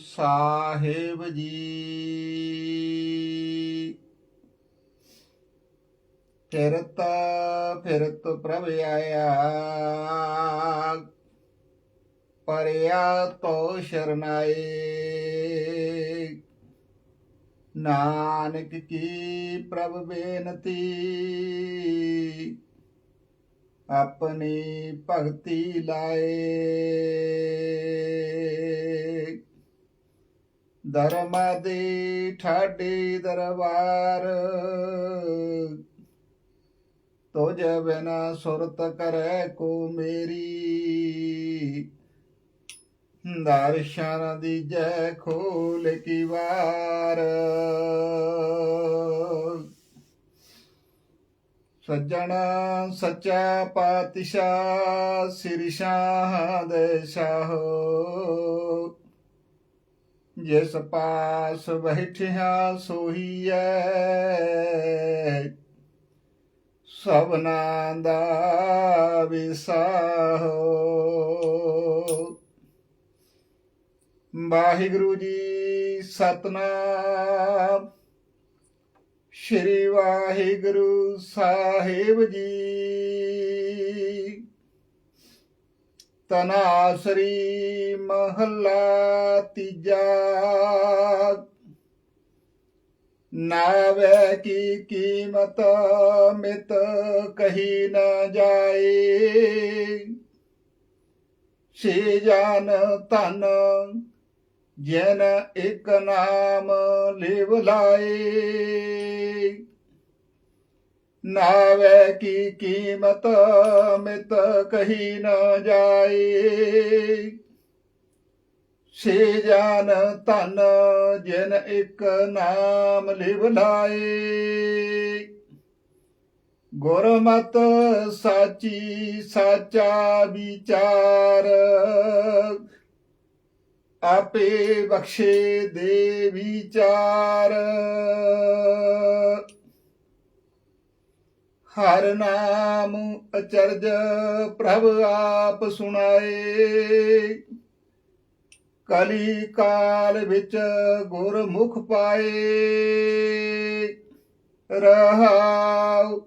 ਸਾਹਿਬ ਜੀ। ਫਿਰਤ ਫਿਰਤ ਪ੍ਰਭ ਆਇਆ। ਪਰਿਆ ਤੋ ਸ਼ਰਨਾਏ। ਨਾਨਕ ਕੀ ਪ੍ਰਭ ਬੇਨਤੀ। ਆਪਣੀ ਭਗਤੀ ਲਾਏ। ਧਰਮ ਦੇ ਠਾਡੇ ਦਰਬਾਰ। ਤੋਜ ਬਿਨਾ ਸੁਰਤ ਕਰੈ ਕੋ ਮੇਰੀ। ਦਰਸ਼ਨ ਦੀਜੈ ਖੋਲ ਕੀ ਵਾਰ। ਸੱਜਣ ਸੱਚਾ ਪਾਤਸ਼ਾਹ, ਸ੍ਰੀ ਸ਼ਾਹ ਦੇ ਸ਼ਾਹੋ। ਜਿਸ ਪਾਸ ਬੈਠਿਆ ਸੋਹੀਐ। ਸਭਨਾ ਦਾ ਵਿਸਾਹੋ ਵਾਹਿਗੁਰੂ ਜੀ ਸਤਨਾਮ। ਸ਼੍ਰੀ ਵਾਹਿਗੁਰੂ ਸਾਹਿਬ ਜੀ। ਤਨਾਸਰੀ ਮਹੱਲਾ ਤੀਜਾ। ਨਾਵੇ ਕੀ ਕੀਮਤ ਮਿਤ ਕਹੀ ਨਾ ਜਾਏ। ਸੇ ਜਾਨ ਤਨ ਜਨ ਇਕ ਨਾਮ ਲਿਵ ਲਾਏ। ਨਾਵੇ ਕੀ ਕੀਮਤ ਮਿਤ ਕਹੀ ਨਾ ਜਾਏ ਸੇ ਜਾਨ ਧਨ ਜਿਨ ਇੱਕ ਨਾਮ ਲਿਵ ਲਾਏ ਗੁਰਮਤ ਸਾਚੀ ਸਾਚਾ ਵਿਚਾਰ। ਆਪੇ ਬਖਸ਼ੇ ਦੇ ਵਿਚਾਰ। ਹਰ ਨਾਮ ਅਚਰਜ ਪ੍ਰਭ ਆਪ ਸੁਣਾਏ। ਕਲੀ ਕਾਲ ਵਿੱਚ ਗੁਰਮੁਖ ਪਾਏ। ਰਹਾਉ,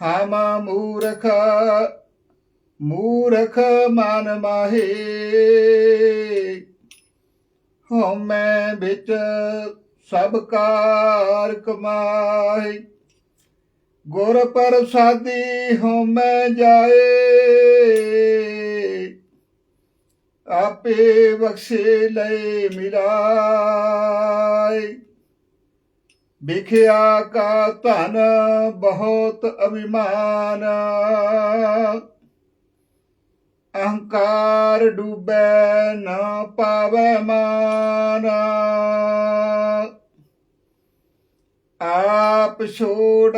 ਹਮ ਮੂਰਖ ਮੂਰਖ ਮਨ ਮਾਹੇ। ਹਉਮੈ ਵਿੱਚ ਸਭ ਕਾਰ ਕਮਾਏ ਗੁਰ ਪ੍ਰਸਾਦੀ ਹਉਮੈ ਜਾਏ। ਆਪੇ ਬਖਸ਼ੇ ਲੈ ਮਿਲਾਏ। ਵਿਖਿਆ ਕਾ ਧਨ ਬਹੁਤ ਅਭਿਮਾਨ। ਅਹੰਕਾਰ ਡੂਬੈ ਨਾ ਪਾਵੈ ਮਾਨ। ਆਪ ਛੋੜ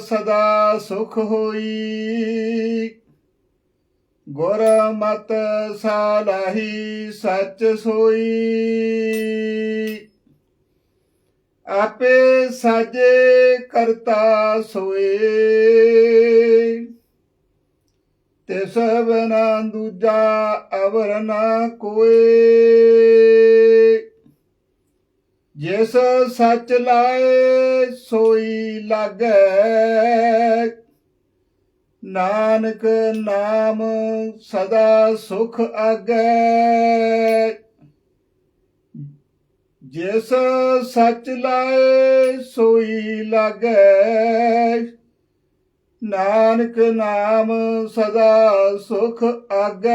ਸਦਾ ਸੁਖ ਹੋਈ। ਗੁਰ ਮਤ ਸਾਲਾਹੀ ਸੱਚ ਸੋਈ। ਆਪੇ ਸਾਜੇ ਕਰਤਾ ਸੋਏ। ਤੇ ਸਭਨਾ ਦੂਜਾ ਅਵਰ ਨਾ ਕੋਏ। ਜਿਸ ਸੱਚ ਲਾਏ ਸੋਈ ਲਾਗੈ। ਨਾਨਕ ਨਾਮ ਸਦਾ ਸੁਖ ਆਗੈ ਜਿਸ ਸੱਚ ਲਾਏ ਸੋਈ ਲਾਗੈ। ਨਾਨਕ ਨਾਮ ਸਦਾ ਸੁਖ ਆਗੈ